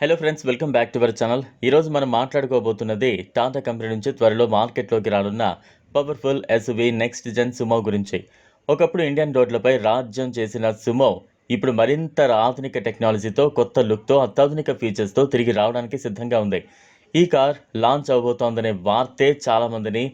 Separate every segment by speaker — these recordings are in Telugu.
Speaker 1: Hello friends welcome back to our channel ఈరోజు మనం మాట్లాడుకోబోతున్నది టాటా కంపెనీ నుంచి త్వరలో మార్కెట్లోకి రానున్న powerful SUV next gen Sumo గురించి. ఒకప్పుడు ఇండియన్ రోడ్లపై రాజ్యం చేసిన సుమో ఇప్పుడు మరింత ఆధునిక టెక్నాలజీతో కొత్త లుక్తో అత్యాధునిక ఫీచర్స్తో తిరిగి రావడానికి సిద్ధంగా ఉంది. ఈ కార్ లాంచ్ అవబోతోందనే వార్తే చాలామందిని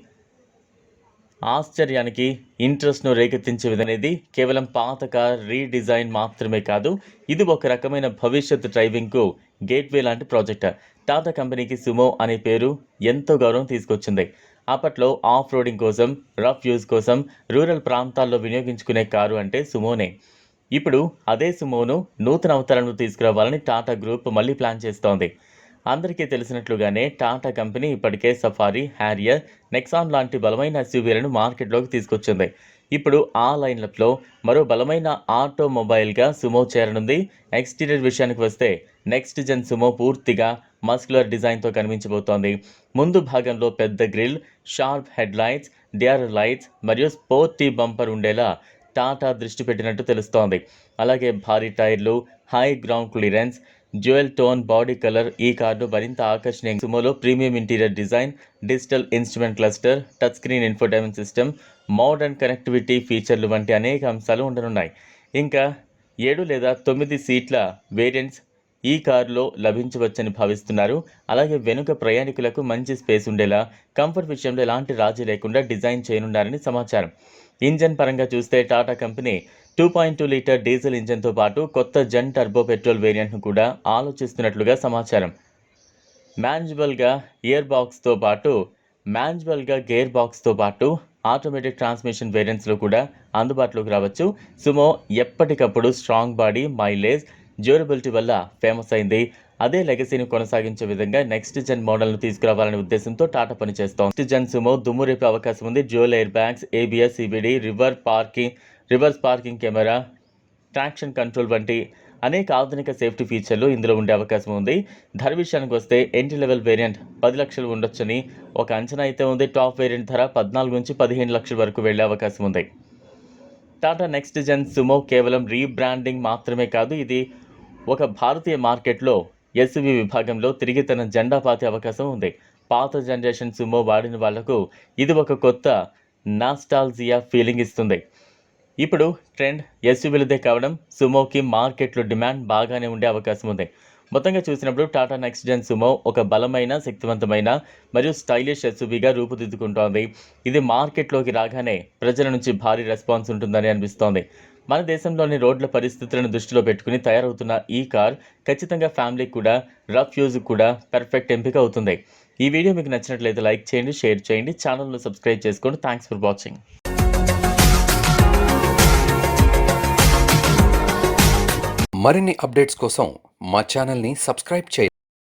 Speaker 1: ఆశ్చర్యానికి ఇంట్రెస్ట్ను రేకెత్తించే విధనేది కేవలం పాత కార్ రీడిజైన్ మాత్రమే కాదు ఇది ఒక రకమైన భవిష్యత్ డ్రైవింగ్కు గేట్వే లాంటి ప్రాజెక్ట్. టాటా కంపెనీకి సుమో అనే పేరు ఎంతో గౌరవం తీసుకొచ్చింది. అప్పట్లో ఆఫ్ రోడింగ్ కోసం రఫ్ యూజ్ కోసం రూరల్ ప్రాంతాల్లో వినియోగించుకునే కారు అంటే సుమోనే. ఇప్పుడు అదే సుమోను నూతన అవతరణలు తీసుకురావాలని టాటా గ్రూప్ మళ్ళీ ప్లాన్ చేస్తోంది. అందరికీ తెలిసినట్లుగానే టాటా కంపెనీ ఇప్పటికే సఫారీ హ్యారియర్ నెక్సాన్ లాంటి బలమైన ఎస్యూవీలను మార్కెట్లోకి తీసుకొచ్చింది. ఇప్పుడు ఆ లైన్లప్లో మరో బలమైన ఆటోమొబైల్గా సుమో చేరనుంది. ఎక్స్టీరియర్ విషయానికి వస్తే నెక్స్ట్ జెన్ సుమో పూర్తిగా మస్కులర్ డిజైన్తో కనిపించబోతోంది. ముందు భాగంలో పెద్ద grille sharp head lights DR lights మరియు స్పోర్టీ బంపర్ ఉండేలా టాటా దృష్టి పెట్టినట్టు తెలుస్తోంది. అలాగే భారీ టైర్లు high ground clearance dual tone body colour ఈ కార్డు మరింత ఆకర్షణీయ సుమోలో premium interior design digital instrument cluster touch screen infotainment system modern connectivity ఫీచర్లు వంటి అనేక అంశాలు ఉండనున్నాయి. ఇంకా ఏడు లేదా తొమ్మిది సీట్ల వేరియంట్స్ ఈ కారులో లభించవచ్చని భావిస్తున్నారు. అలాగే వెనుక ప్రయాణికులకు మంచి స్పేస్ ఉండేలా కంఫర్ట్ విషయంలో ఎలాంటి రాజీ లేకుండా డిజైన్ చేయనున్నారని సమాచారం. ఇంజన్ పరంగా చూస్తే Tata company two point two litre diesel ఇంజన్తో పాటు కొత్త జెన్ టర్బో పెట్రోల్ వేరియంట్ను కూడా ఆలోచిస్తున్నట్లుగా సమాచారం. మ్యాన్జబుల్గా ఇయర్ బాక్స్తో పాటు మ్యాన్జబుల్గా గేర్ బాక్స్తో పాటు ఆటోమేటిక్ ట్రాన్స్మిషన్ వేరియంట్స్లో కూడా అందుబాటులోకి రావచ్చు. సుమో ఎప్పటికప్పుడు స్ట్రాంగ్ బాడీ మైలేజ్ డ్యూరబిలిటీ వల్ల ఫేమస్ అయింది. అదే లెగసీని కొనసాగించే విధంగా నెక్స్ట్ జెన్ మోడల్ను తీసుకురావాలనే ఉద్దేశంతో టాటా పనిచేస్తాం నెక్స్ట్ జెన్ సుమో దుమ్ము రేపే అవకాశం ఉంది. Dual air bags ABS CBD reverse parking reverse parking camera traction control వంటి అనేక ఆధునిక సేఫ్టీ ఫీచర్లు ఇందులో ఉండే అవకాశం ఉంది. ధర విషయానికి వస్తే ఎంట్రీ లెవెల్ వేరియంట్ పది లక్షలు ఉండొచ్చని ఒక అంచనా అయితే ఉంది. టాప్ వేరియంట్ ధర పద్నాలుగు నుంచి పదిహేను లక్షల వరకు వెళ్ళే అవకాశం ఉంది. టాటా నెక్స్ట్ జెన్ సుమో కేవలం రీబ్రాండింగ్ మాత్రమే కాదు ఇది ఒక భారతీయ మార్కెట్లో ఎస్యువి విభాగంలో తిరిగి తన జెండా పాతే అవకాశం ఉంది. పాత జనరేషన్ సుమో వాడిన వాళ్ళకు ఇది ఒక కొత్త నాస్టాల్జియా ఫీలింగ్ ఇస్తుంది. ఇప్పుడు ట్రెండ్ ఎస్యూవీలదే కావడం సుమోకి మార్కెట్లో డిమాండ్ బాగానే ఉండే అవకాశం ఉంది. మొత్తంగా చూసినప్పుడు టాటా నెక్స్ట్ జెన్ సుమో ఒక బలమైన శక్తివంతమైన మరియు స్టైలిష్ ఎస్యూవీగా రూపుదిద్దుకుంటోంది. ఇది మార్కెట్లోకి రాగానే ప్రజల నుంచి భారీ రెస్పాన్స్ ఉంటుందని అనిపిస్తోంది. మన దేశంలోని రోడ్ల పరిస్థితులను దృష్టిలో పెట్టుకుని తయారవుతున్న ఈ కార్ ఖచ్చితంగా ఫ్యామిలీకి కూడా రఫ్ యూజ్ కూడా పర్ఫెక్ట్ ఎంపిక అవుతుంది. ఈ వీడియో మీకు నచ్చినట్లయితే లైక్ చేయండి షేర్ చేయండి ఛానల్ను సబ్స్క్రైబ్ చేసుకోండి. థ్యాంక్స్ ఫర్ వాచింగ్
Speaker 2: మరిన్ని అప్డేట్స్ కోసం మా ఛానల్ని సబ్స్క్రైబ్ చేయండి.